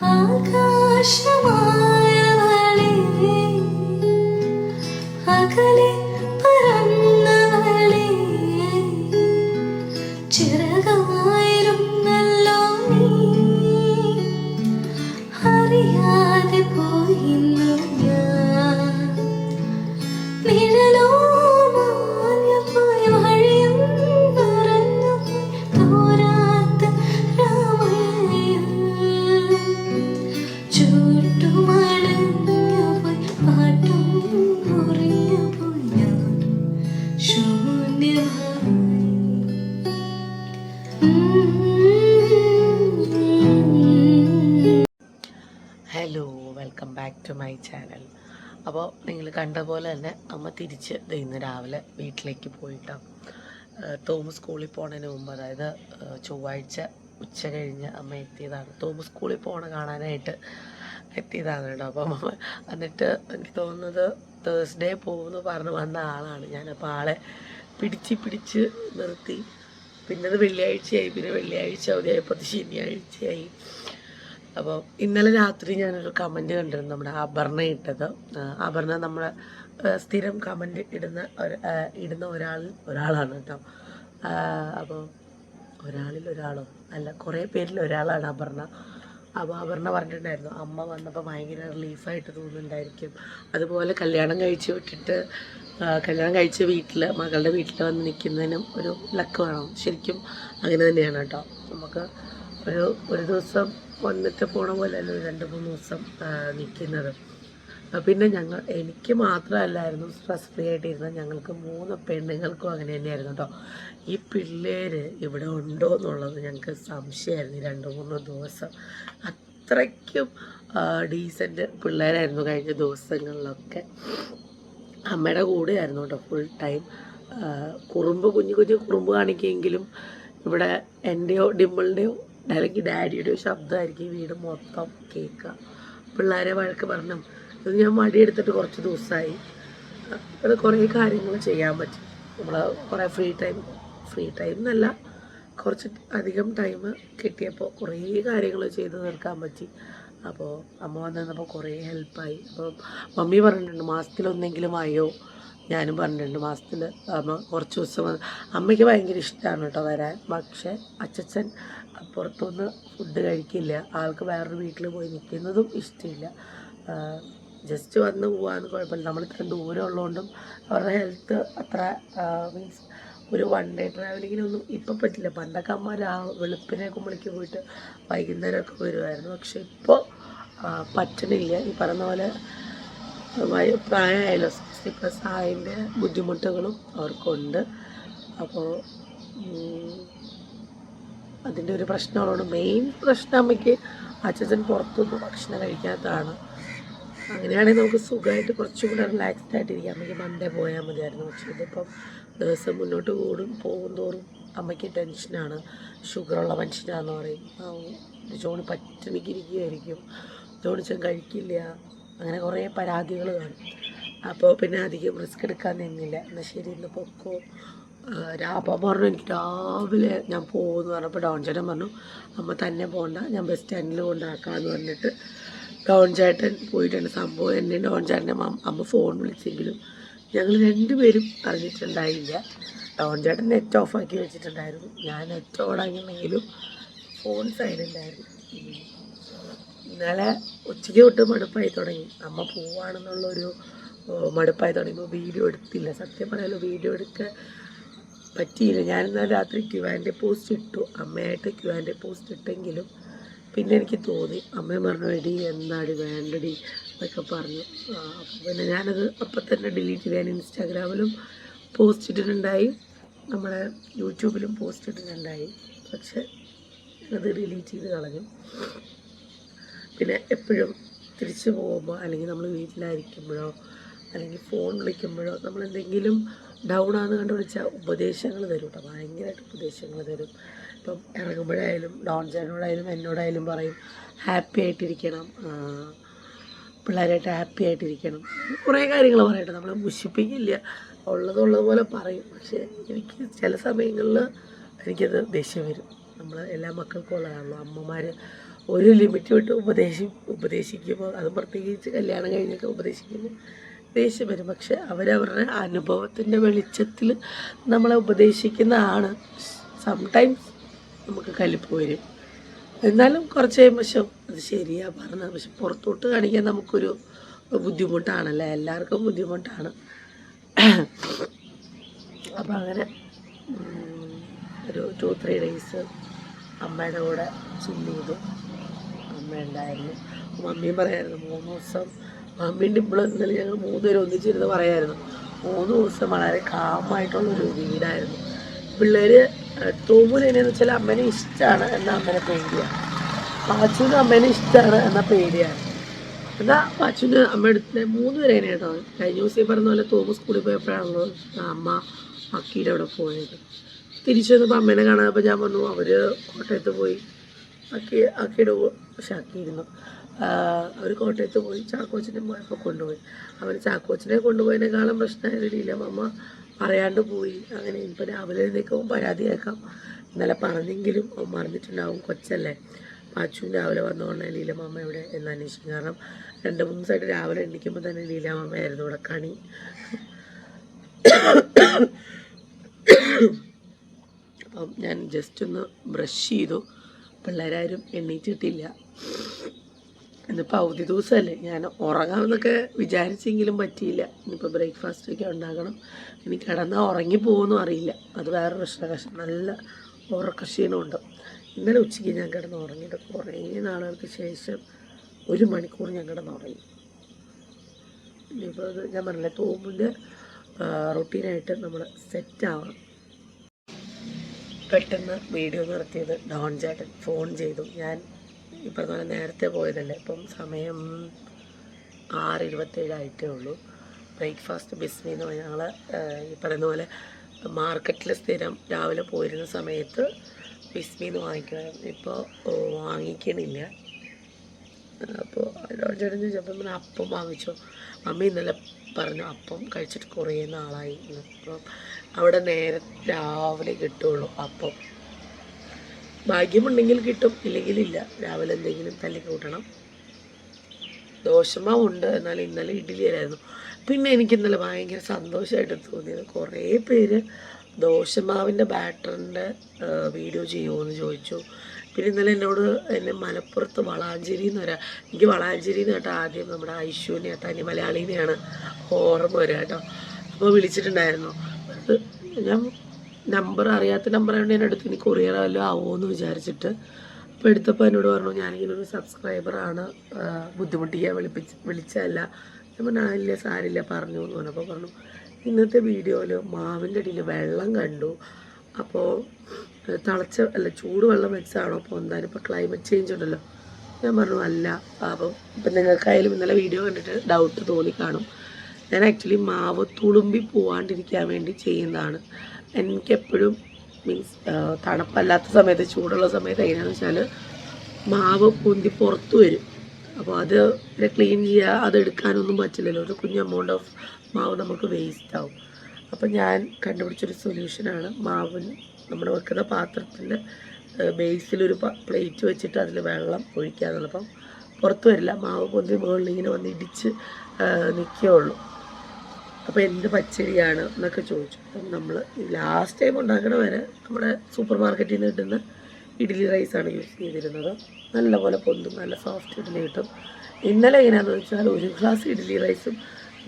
ആകാശമായവളെ അകലെ പറന്നവളെ ചിറകായിരുന്നല്ലോ നീ. അറിയാതെ പോയിന്നു ഞാൻ. നിഴലോ hello welcome back to my channel അപ്പോൾ നിങ്ങൾ കണ്ട പോലെ തന്നെ അമ്മ തിരിച്ച് ഇന്ന് രാവിലെ വീട്ടിലേക്ക് പോയിട്ടോ. തോമസ് സ്കൂളിൽ പോണതിന് മുമ്പ് അതായത് ചൊവ്വാഴ്ച ഉച്ച കഴിഞ്ഞ് അമ്മ എത്തിയതാണ്. തോമസ് സ്കൂളിൽ പോണ കാണാനായിട്ട് എത്തിയതാണ് കേട്ടോ. അപ്പം എന്നിട്ട് എനിക്ക് തോന്നുന്നത് തേഴ്സ്ഡേ പോകുമെന്ന് പറഞ്ഞ് വന്ന ആളാണ്. ഞാനപ്പോൾ ആളെ പിടിച്ച് പിടിച്ച് നിർത്തി. പിന്നെ അത് വെള്ളിയാഴ്ചയായി പിന്നെ വെള്ളിയാഴ്ച അവധിയായപ്പോൾ അത് ശനിയാഴ്ചയായി. അപ്പോൾ ഇന്നലെ രാത്രി ഞാനൊരു കമന്റ് കണ്ടിരുന്നു നമ്മുടെ അപർണ ഇട്ടത്. അപർണ നമ്മളെ സ്ഥിരം കമന്റ് ഇടുന്ന ഇടുന്ന ഒരാൾ ഒരാളാണ് കേട്ടോ. അപ്പോൾ ഒരാളിൽ ഒരാളോ അല്ല കുറേ പേരിൽ ഒരാളാണ് അപർണ. അപ്പോൾ അപർണ പറഞ്ഞിട്ടുണ്ടായിരുന്നു അമ്മ വന്നപ്പോൾ ഭയങ്കര റിലീഫായിട്ട് തോന്നുന്നുണ്ടായിരിക്കും. അതുപോലെ കല്യാണം കഴിച്ച് വിട്ടിട്ട് കല്യാണം കഴിച്ച വീട്ടിൽ മകളുടെ വീട്ടിൽ വന്ന് നിൽക്കുന്നതിനും ഒരു ലക്ക് വേണം. ശരിക്കും അങ്ങനെ തന്നെയാണ് കേട്ടോ. നമുക്ക് ഒരു ഒരു ദിവസം വന്നിട്ട് പോണ പോലെ അല്ല രണ്ട് മൂന്ന് ദിവസം നിൽക്കുന്നത് പിന്നെ ഞങ്ങൾ എനിക്ക് മാത്രമല്ലായിരുന്നു സ്ട്രെസ് ഫ്രീ ആയിട്ടിരുന്നത് ഞങ്ങൾക്ക് മൂന്ന് പെണ്ണുങ്ങൾക്കും അങ്ങനെ തന്നെയായിരുന്നു കേട്ടോ ഈ പിള്ളേർ ഇവിടെ ഉണ്ടോ എന്നുള്ളത് ഞങ്ങൾക്ക് സംശയമായിരുന്നു രണ്ട് മൂന്ന് ദിവസം. അത്രയ്ക്കും ഡീസന്റ് പിള്ളേരായിരുന്നു കഴിഞ്ഞ ദിവസങ്ങളിലൊക്കെ. അമ്മയുടെ കൂടെയായിരുന്നു കേട്ടോ ഫുൾ ടൈം കുറുമ്പ് കുഞ്ഞു കുഞ്ഞു കുറുമ്പ് കാണിക്കുമെങ്കിലും ഇവിടെ എന്റെയോ ഡിമ്പിളിന്റെയോ അല്ലെങ്കിൽ ഡാഡിയുടെയോ ശബ്ദമായിരിക്കും വീട് മൊത്തം കേൾക്കുക. പിള്ളേരെ വഴക്ക് പറഞ്ഞു ഇത് ഞാൻ മടിയെടുത്തിട്ട് കുറച്ച് ദിവസമായി അത് കുറേ കാര്യങ്ങൾ ചെയ്യാൻ പറ്റും. നമ്മൾ കുറേ ഫ്രീ ടൈം ഫ്രീ ടൈം എന്നല്ല കുറച്ച് അധികം ടൈം കിട്ടിയപ്പോൾ കുറേ കാര്യങ്ങൾ ചെയ്ത് തീർക്കാൻ പറ്റി. അപ്പോൾ അമ്മ വന്നപ്പോൾ കുറേ ഹെൽപ്പായി അപ്പോൾ മമ്മി പറഞ്ഞിട്ടുണ്ട് മാസത്തിലൊന്നെങ്കിലും ആയോ? ഞാനും പറഞ്ഞിട്ടുണ്ട് മാസത്തിൽ അമ്മ കുറച്ച് ദിവസം അമ്മയ്ക്ക് ഭയങ്കര ഇഷ്ടമാണ് കേട്ടോ വരാൻ. പക്ഷേ അച്ചച്ചൻ പുറത്തുനിന്ന് ഫുഡ് കഴിക്കില്ല. ആൾക്ക് വേറൊരു വീട്ടിൽ പോയി നിൽക്കുന്നതും ഇഷ്ടമില്ല ജസ്റ്റ് വന്ന് പോകാമെന്ന് കുഴപ്പമില്ല. നമ്മൾ ഇത്ര ദൂരം ഉള്ളതുകൊണ്ടും അവരുടെ ഹെൽത്ത് അത്ര മീൻസ് ഒരു വൺ ഡേ ട്രാവലിങ്ങിനൊന്നും ഇപ്പം പറ്റില്ല. പണ്ടൊക്കെ അമ്മ രാ വെളുപ്പിനെ കുമ്പളിക്ക് പോയിട്ട് വൈകുന്നേരമൊക്കെ വരുമായിരുന്നു. പക്ഷെ ഇപ്പോൾ പറ്റണില്ല. ഈ പറഞ്ഞ പോലെ പ്രായമായല്ലോ. സിക്സ്റ്റി പ്ലസ് ആയതിന്റെ ബുദ്ധിമുട്ടുകളും അവർക്കുണ്ട്. അപ്പോൾ അതിന്റെ ഒരു പ്രശ്നമുള്ളതുകൊണ്ട് മെയിൻ പ്രശ്നം അമ്മയ്ക്ക് അച്ഛൻ പുറത്തുനിന്ന് ഭക്ഷണം കഴിക്കാത്തതാണ്. അങ്ങനെയാണെങ്കിൽ നമുക്ക് സുഖമായിട്ട് കുറച്ചും കൂടെ റിലാക്സ്ഡ് ആയിട്ടിരിക്കാം. അമ്മയ്ക്ക് മണ്ടേ പോയാൽ മതിയായിരുന്നു. പക്ഷേ ഇതിപ്പം ദിവസം മുന്നോട്ട് കൂടും പോകും തോറും അമ്മയ്ക്ക് ടെൻഷനാണ് ഷുഗറുള്ള മനുഷ്യനാന്ന് പറയും. ജോണി പട്ടിണിക്കിരിക്കുകയായിരിക്കും ജോണിച്ചൻ കഴിക്കില്ല. അങ്ങനെ കുറേ പരാതികൾ കാണും. അപ്പോൾ പിന്നെ അധികം റിസ്ക് എടുക്കാൻ നിന്നില്ല. എന്നാൽ ശരി ഇന്ന് പൊക്കോ. രാപ്പം പറഞ്ഞു എനിക്ക് രാവിലെ ഞാൻ പോകുമെന്ന് പറഞ്ഞപ്പോൾ ഡോൺ ചേട്ടൻ പറഞ്ഞു അമ്മ തന്നെ പോകണ്ട ഞാൻ ബസ് സ്റ്റാൻഡിൽ കൊണ്ടാക്കാമെന്ന് പറഞ്ഞിട്ട് ഡോൺ ചേട്ടൻ പോയിട്ടുണ്ട്. സംഭവം എന്നെ ഡോൺ ചേട്ടന്റെ അമ്മ ഫോൺ വിളിച്ചെങ്കിലും ഞങ്ങൾ രണ്ടുപേരും അറിഞ്ഞിട്ടുണ്ടായില്ല. ഡോൺ ചേട്ടൻ നെറ്റ് ഓഫാക്കി വെച്ചിട്ടുണ്ടായിരുന്നു. ഞാൻ നെറ്റ് ഓണാക്കിയെങ്കിലും ഫോൺ സൈലന്റായിരുന്നു. ഇന്നലെ ഉച്ചയ്ക്ക് തൊട്ട് മടുപ്പായി തുടങ്ങി. അമ്മ പോവാണെന്നുള്ളൊരു മടുപ്പായി തുടങ്ങിയപ്പോൾ വീഡിയോ എടുത്തില്ല. സത്യം പറയാലോ വീഡിയോ എടുക്കാൻ പറ്റിയില്ല. ഞാൻ രാത്രി ക്യുവാന്റെ പോസ്റ്റ് ഇട്ടു. അമ്മയായിട്ട് ക്യുവാന്റെ പോസ്റ്റ് ഇട്ടെങ്കിലും പിന്നെ എനിക്ക് തോന്നി. അമ്മ പറഞ്ഞു എടി എന്താടി വേണ്ടടി? എന്നൊക്കെ പറഞ്ഞു. പിന്നെ ഞാനത് അപ്പം തന്നെ ഡിലീറ്റ് ചെയ്യാൻ ഇൻസ്റ്റാഗ്രാമിലും പോസ്റ്റ് ഇട്ടിട്ടുണ്ടായി. നമ്മുടെ യൂട്യൂബിലും പോസ്റ്റ് ഇട്ടിട്ടുണ്ടായി. പക്ഷെ അത് ഡിലീറ്റ് ചെയ്ത് കളഞ്ഞു. പിന്നെ എപ്പോഴും തിരിച്ചു പോകുമ്പോൾ അല്ലെങ്കിൽ നമ്മൾ വീട്ടിലായിരിക്കുമ്പോഴോ അല്ലെങ്കിൽ ഫോൺ വിളിക്കുമ്പോഴോ നമ്മൾ എന്തെങ്കിലും ഡൗൺ ആണെന്ന് കണ്ടു വിളിച്ചാൽ ഉപദേശങ്ങൾ തരും കേട്ടോ ഭയങ്കരമായിട്ട് ഉപദേശങ്ങൾ തരും. ഇപ്പം ഇറങ്ങുമ്പോഴായാലും ഡോൺ ചേട്ടനോടായാലും എന്നോടായാലും പറയും ഹാപ്പി ആയിട്ടിരിക്കണം പിള്ളേരായിട്ട് ഹാപ്പി ആയിട്ടിരിക്കണം. കുറേ കാര്യങ്ങൾ പറയട്ടെ നമ്മൾ മുഷിപ്പിക്കില്ല. ഉള്ളതുള്ളത് പോലെ പറയും. പക്ഷേ എനിക്ക് ചില സമയങ്ങളിൽ എനിക്കത് ദേഷ്യം വരും. നമ്മൾ എല്ലാ മക്കൾക്കും ഉള്ളതാണല്ലോ. അമ്മമാർ ഒരു ലിമിറ്റ് വിട്ട് ഉപദേശി ഉപദേശിക്കുമ്പോൾ അത് പ്രത്യേകിച്ച് കല്യാണം കഴിഞ്ഞൊക്കെ ഉപദേശിക്കുമ്പോൾ ദേഷ്യം വരും. പക്ഷെ അവരവരുടെ അനുഭവത്തിന്റെ വെളിച്ചത്തിൽ നമ്മളെ ഉപദേശിക്കുന്നതാണ് സംടൈംസ് നമുക്ക് കലിപ്പ് വരും എന്നാലും കുറച്ച് കഴിയുമ്പോൾ അത് ശരിയാ പറഞ്ഞത്. പക്ഷെ പുറത്തോട്ട് കാണിക്കാൻ നമുക്കൊരു ബുദ്ധിമുട്ടാണല്ലേ? എല്ലാവർക്കും ബുദ്ധിമുട്ടാണ്. അപ്പം അങ്ങനെ ഒരു ടു ത്രീ ഡേയ്സ് അമ്മയുടെ കൂടെ ചില്ല് ചെയ്തു. അമ്മ ഉണ്ടായിരുന്നു. മമ്മിയും പറയായിരുന്നു മൂന്ന് ദിവസം മമ്മീന്റെ ഇപ്പോൾ ഇന്നലെ ഞങ്ങൾ മൂന്ന് പേര് ഒന്നിച്ചിരുന്ന് പറയായിരുന്നു. മൂന്ന് ദിവസം വളരെ കാമായിട്ടുള്ളൊരു വീടായിരുന്നു. പിള്ളേർ തൂമൂൽ എങ്ങനെയാന്ന് വെച്ചാൽ അമ്മനെ ഇഷ്ടമാണ് എന്നാൽ അമ്മനെ പേടിയാണ് പാച്ചുവിന് അമ്മേനെ ഇഷ്ടമാണ് എന്നാൽ പേടിയാണ് എന്നാ പാച്ചുവിന് അമ്മ എടുത്ത് മൂന്ന് പേരെ കേട്ടോ. കഴിഞ്ഞ ദിവസം പറഞ്ഞ പോലെ തോമസ് സ്കൂളിൽ പോയപ്പോഴാണല്ലോ അമ്മ അക്കീടെ അവിടെ പോയത്. തിരിച്ചു വന്നപ്പോൾ അമ്മേനെ കാണാതപ്പോൾ ഞാൻ പറഞ്ഞു അവർ കോട്ടയത്ത് പോയി. അക്കി അക്കിയുടെ പക്ഷെ അക്കിയിരുന്നു അവർ കോട്ടയത്ത് പോയി ചാക്കോച്ചനെ പോയപ്പോൾ കൊണ്ടുപോയി. അവർ ചാക്കോച്ചനെ കൊണ്ടുപോയതിനേക്കാളും പ്രശ്നമായിരുന്നില്ല അമ്മ പറയാണ്ട് പോയി. അങ്ങനെ ഇപ്പം രാവിലെ എഴുന്നേക്കുമ്പോൾ പരാതി കേൾക്കാം ഇന്നലെ പറഞ്ഞെങ്കിലും അവൻ മറന്നിട്ടുണ്ടാവും കൊച്ചല്ലേ. പാച്ചു രാവിലെ വന്നുകൊണ്ട് ലീലമാമ എവിടെ എന്ന് അന്വേഷിക്കും. കാരണം രണ്ട് മൂന്ന് ദിവസമായിട്ട് രാവിലെ എണ്ണിക്കുമ്പോൾ തന്നെ ലീലാമാമയായിരുന്നു ഇവിടെ കണി. അപ്പം ഞാൻ ജസ്റ്റ് ഒന്ന് ബ്രഷ് ചെയ്തു. പിള്ളേരാരും എണ്ണീറ്റിട്ടില്ല ഇന്നിപ്പോൾ അവധി ദിവസമല്ലേ. ഞാൻ ഉറങ്ങാമെന്നൊക്കെ വിചാരിച്ചെങ്കിലും പറ്റിയില്ല. ഇനിയിപ്പോൾ ബ്രേക്ക്ഫാസ്റ്റ് ഒക്കെ ഉണ്ടാക്കണം ഇനി കിടന്നാൽ ഉറങ്ങി പോകുമെന്നും അറിയില്ല. അത് വേറെ പ്രശ്നം. പക്ഷെ നല്ല ഉറക്കക്ഷീണമുണ്ട് ഇന്നലെ ഉച്ചയ്ക്ക് ഞാൻ കിടന്ന് ഉറങ്ങിയിട്ട് കുറേ നാളുകൾക്ക് ശേഷം ഒരു മണിക്കൂർ ഞാൻ കിടന്ന് ഉറങ്ങി. ഇനിയിപ്പോൾ അത് ഞാൻ പറഞ്ഞില്ല തോമ്പിന്റെ റൊട്ടീനായിട്ട് നമ്മൾ സെറ്റ് ആവണം. പെട്ടെന്ന് വീഡിയോ നിർത്തിയത് ഡോൺ ചേട്ടൻ. ഫോൺ ചെയ്തു. ഞാൻ ഈ പറഞ്ഞ പോലെ നേരത്തെ പോയതല്ലേ ഇപ്പം സമയം ആറ് ഇരുപത്തേഴായിട്ടേ ഉള്ളൂ. ബ്രേക്ക്ഫാസ്റ്റ് ബിസ്മി എന്ന് പറഞ്ഞാൽ ഞങ്ങൾ ഈ പറയുന്ന പോലെ മാർക്കറ്റിൽ സ്ഥിരം രാവിലെ പോയിരുന്ന സമയത്ത് ബിസ്മി എന്ന് വാങ്ങിക്കുമായിരുന്നു ഇപ്പോൾ വാങ്ങിക്കണില്ല. അപ്പോൾ ചേട്ടൻ ചോദിച്ചപ്പോൾ പിന്നെ അപ്പം വാങ്ങിച്ചു. മമ്മി ഇന്നലെ പറഞ്ഞു അപ്പം കഴിച്ചിട്ട് കുറേ നാളായി. അപ്പം അവിടെ നേരെ രാവിലെ കിട്ടുള്ളൂ അപ്പം. ഭാഗ്യമുണ്ടെങ്കിൽ കിട്ടും ഇല്ലെങ്കിൽ ഇല്ല. രാവിലെ എന്തെങ്കിലും തല്ലി കൂട്ടണം. ദോഷമാവുണ്ട് എന്നാൽ ഇന്നലെ ഇഡ്ഡലിയായിരുന്നു. പിന്നെ എനിക്ക് ഇന്നലെ ഭയങ്കര സന്തോഷമായിട്ട് തോന്നിയത് കുറേ പേര് ദോശമാവിന്റെ ബാറ്ററിന്റെ വീഡിയോ ചെയ്യുമോ എന്ന് ചോദിച്ചു. പിന്നെ ഇന്നലെ എന്നോട് എന്നെ മലപ്പുറത്ത് വളാഞ്ചേരി എന്ന് വരാം എനിക്ക് വളാഞ്ചേരി എന്ന് കേട്ടോ ആദ്യം നമ്മുടെ ഐശുവിനെ തനി മലയാളീനെയാണ് ഓർമ്മ വരിക കേട്ടോ. അപ്പോൾ വിളിച്ചിട്ടുണ്ടായിരുന്നു. ഞാൻ നമ്പർ അറിയാത്ത നമ്പർ ആയതുകൊണ്ട് ഞാൻ എടുത്ത് ഇനി കൊറിയർ വല്ലതും ആവുമോ എന്ന് വിചാരിച്ചിട്ട് അപ്പോൾ എടുത്തപ്പോൾ എന്നോട് പറഞ്ഞു ഞാനിങ്ങനെ ഒരു സബ്സ്ക്രൈബറാണ് ബുദ്ധിമുട്ടിക്കാൻ വിളിപ്പിച്ച് വിളിച്ചതല്ല. ഞാൻ പറഞ്ഞു ഇല്ല സാരില്ല പറഞ്ഞു എന്ന് പറഞ്ഞപ്പോൾ പറഞ്ഞു ഇന്നത്തെ വീഡിയോയിൽ മാവിന്റെ അടിയിൽ വെള്ളം കണ്ടു. അപ്പോൾ തിളച്ച അല്ല ചൂട് വെള്ളം വെച്ചാണോ? അപ്പോൾ എന്തായാലും ഇപ്പോൾ ക്ലൈമറ്റ് ചേഞ്ച് ഉണ്ടല്ലോ. ഞാൻ പറഞ്ഞു അല്ല അപ്പം ഇപ്പം നിങ്ങൾക്കായാലും ഇന്നലെ വീഡിയോ കണ്ടിട്ട് ഡൗട്ട് തോന്നി കാണും. ഞാൻ ആക്ച്വലി മാവ് തുളുമ്പി പോവാണ്ടിരിക്കാൻ വേണ്ടി ചെയ്യുന്നതാണ്. എനിക്കെപ്പോഴും മീൻസ് തണുപ്പല്ലാത്ത സമയത്ത് ചൂടുള്ള സമയത്ത് എങ്ങനെയാണെന്ന് വെച്ചാൽ മാവ് പൊന്തി പുറത്ത് വരും. അപ്പോൾ അത് പിന്നെ ക്ലീൻ ചെയ്യുക അത് എടുക്കാനൊന്നും പറ്റില്ലല്ലോ. ഒരു കുഞ്ഞ് എമൗണ്ട് ഓഫ് മാവ് നമുക്ക് വേസ്റ്റ് ആവും. അപ്പോൾ ഞാൻ കണ്ടുപിടിച്ചൊരു സൊല്യൂഷനാണ് മാവിന് നമ്മൾ വെക്കുന്ന പാത്രത്തിന്റെ ബേസിലൊരു പ്ലേറ്റ് വെച്ചിട്ട് അതിൽ വെള്ളം ഒഴിക്കുക എന്നുള്ളത് പുറത്ത് വരില്ല. മാവ് പൊന്തി മുകളിൽ ഇങ്ങനെ വന്ന് ഇടിച്ച് നിൽക്കുകയുള്ളൂ അപ്പോൾ എന്ത് പച്ചരിയാണ് എന്നൊക്കെ ചോദിച്ചു. അപ്പം നമ്മൾ ലാസ്റ്റ് ടൈം ഉണ്ടാക്കണ വരെ നമ്മുടെ സൂപ്പർ മാർക്കറ്റിൽ നിന്ന് കിട്ടുന്ന ഇഡ്ഡലി റൈസാണ് യൂസ് ചെയ്തിരുന്നത്. നല്ലപോലെ പൊന്തും നല്ല സോഫ്റ്റ് ഇഡ്ഡലി കിട്ടും. ഇന്നലെ എങ്ങനെയാണെന്ന് വെച്ചാൽ ഒരു ഗ്ലാസ് ഇഡ്ഡലി റൈസും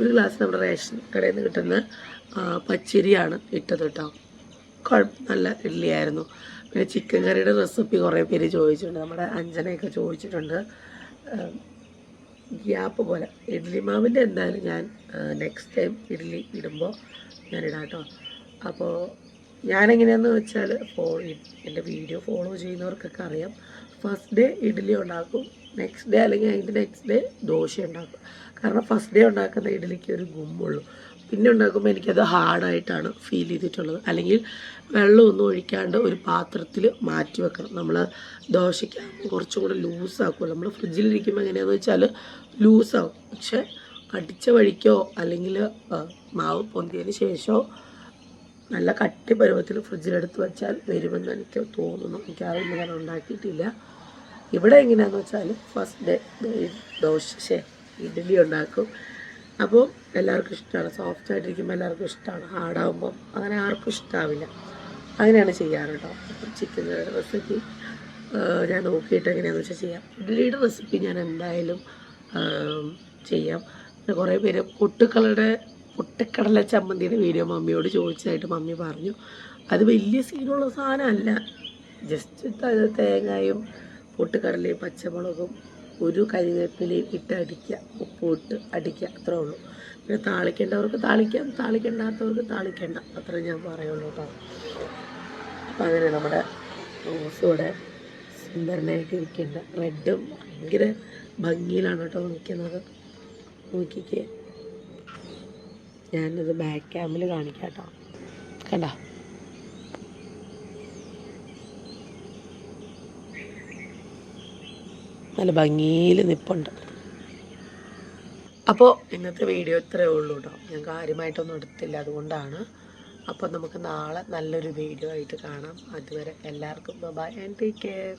ഒരു ഗ്ലാസ് നമ്മുടെ റേഷൻ കടയിൽ നിന്ന് കിട്ടുന്ന പച്ചരിയാണ് ഇട്ടത് കേട്ടോ. കുഴപ്പം നല്ല ഇഡ്ഡലി ആയിരുന്നു. പിന്നെ ചിക്കൻ കറിയുടെ റെസിപ്പി കുറേ പേര് ചോദിച്ചിട്ടുണ്ട്. നമ്മുടെ അഞ്ജനയൊക്കെ ചോദിച്ചിട്ടുണ്ട്. ഗ്യാപ്പ് പോലെ. ഇഡ്ഡലി മാവിന്റെ എന്തായാലും ഞാൻ നെക്സ്റ്റ് ടൈം ഇഡ്ഡലി ഇടുമ്പോൾ ഞാൻ ഇടാം കേട്ടോ. അപ്പോൾ ഞാനെങ്ങനെയാണെന്ന് വെച്ചാൽ ഫോ എന്റെ വീഡിയോ ഫോളോ ചെയ്യുന്നവർക്കൊക്കെ അറിയാം. ഫസ്റ്റ് ഡേ ഇഡ്ഡലി ഉണ്ടാക്കും. നെക്സ്റ്റ് ഡേ അല്ലെങ്കിൽ അതിന്റെ നെക്സ്റ്റ് ഡേ ദോശ ഉണ്ടാക്കും. കാരണം ഫസ്റ്റ് ഡേ ഉണ്ടാക്കുന്ന ഇഡ്ഡലിക്ക് ഒരു ഗുമ്മുള്ളൂ പിന്നെ ഉണ്ടാക്കുമ്പോൾ എനിക്കത് ഹാർഡായിട്ടാണ് ഫീൽ ചെയ്തിട്ടുള്ളത്. അല്ലെങ്കിൽ വെള്ളമൊന്നും ഒഴിക്കാണ്ട് ഒരു പാത്രത്തിൽ മാറ്റി വെക്കണം. നമ്മൾ ദോശയ്ക്ക് കുറച്ചും കൂടെ ലൂസാക്കുമല്ലോ നമ്മൾ ഫ്രിഡ്ജിലിരിക്കുമ്പോൾ എങ്ങനെയാണെന്ന് വെച്ചാൽ ലൂസാവും. പക്ഷേ കടിച്ച വഴിക്കോ അല്ലെങ്കിൽ മാവ് പൊന്തിയതിന് ശേഷമോ നല്ല കട്ടി പരുവത്തിൽ ഫ്രിഡ്ജിലെടുത്ത് വെച്ചാൽ വരുമെന്ന് എനിക്ക് തോന്നുന്നു. എനിക്കറിയില്ല ഞാൻ ഉണ്ടാക്കിയിട്ടില്ല. ഇവിടെ എങ്ങനെയാണെന്ന് വെച്ചാൽ ഫസ്റ്റ് ഡേ ദോശ ഇഡ്ഡലി ഉണ്ടാക്കും. അപ്പോൾ എല്ലാവർക്കും ഇഷ്ടമാണ് സോഫ്റ്റ് ആയിട്ടിരിക്കുമ്പോൾ എല്ലാവർക്കും ഇഷ്ടമാണ് ഹാർഡാകുമ്പം അങ്ങനെ ആർക്കും ഇഷ്ടാവില്ല. അങ്ങനെയാണ് ചെയ്യാറ് കേട്ടോ. ചിക്കൻ റെസിപ്പി ഞാൻ നോക്കിയിട്ട് എങ്ങനെയാണെന്ന് വെച്ചാൽ ചെയ്യാം. ഇഡ്ഡലിയുടെ റെസിപ്പി ഞാൻ എന്തായാലും ചെയ്യാം. പിന്നെ കുറേ പേര് പൊട്ടുക്കളുടെ പൊട്ടക്കടല ചമ്മന്തിയുടെ വീഡിയോ മമ്മിയോട് ചോദിച്ചതായിട്ട് മമ്മി പറഞ്ഞു. അത് വലിയ സീനുള്ള സാധനമല്ല. ജസ്റ്റ് തേങ്ങയും പൊട്ടുകടലയും പച്ചമുളകും ഒരു കരിവേപ്പിലയും ഇട്ട് ഉപ്പും അടിക്കുക അത്രേ ഉള്ളൂ. പിന്നെ താളിക്കേണ്ടവർക്ക് താളിക്കാം താളിക്കേണ്ടാത്തവർക്ക് താളിക്കേണ്ട അത്രേ ഞാൻ പറയുള്ളൂ കേട്ടോ. അപ്പം അങ്ങനെ നമ്മുടെ റോസ് ഇവിടെ സുന്ദരനായിട്ട് ഇരിക്കേണ്ട റെഡും ഭയങ്കര ഭംഗിയിലാണ് കേട്ടോ നിൽക്കുന്നത്. നോക്കിക്കേ. ഞാനിത് ബാക്ക് ക്യാമിൽ കാണിക്കാം കേട്ടോ. കണ്ട? നല്ല ഭംഗിയിൽ നിപ്പുണ്ട്. അപ്പോൾ ഇന്നത്തെ വീഡിയോ ഇത്രയേ ഉള്ളൂ കേട്ടോ ഞാൻ കാര്യമായിട്ടൊന്നും എടുത്തില്ല അതുകൊണ്ടാണ്. അപ്പോൾ നമുക്ക് നാളെ നല്ലൊരു വീഡിയോ ആയിട്ട് കാണാം. അതുവരെ എല്ലാവർക്കും ബൈ ആൻഡ് ടേക്ക് കെയർ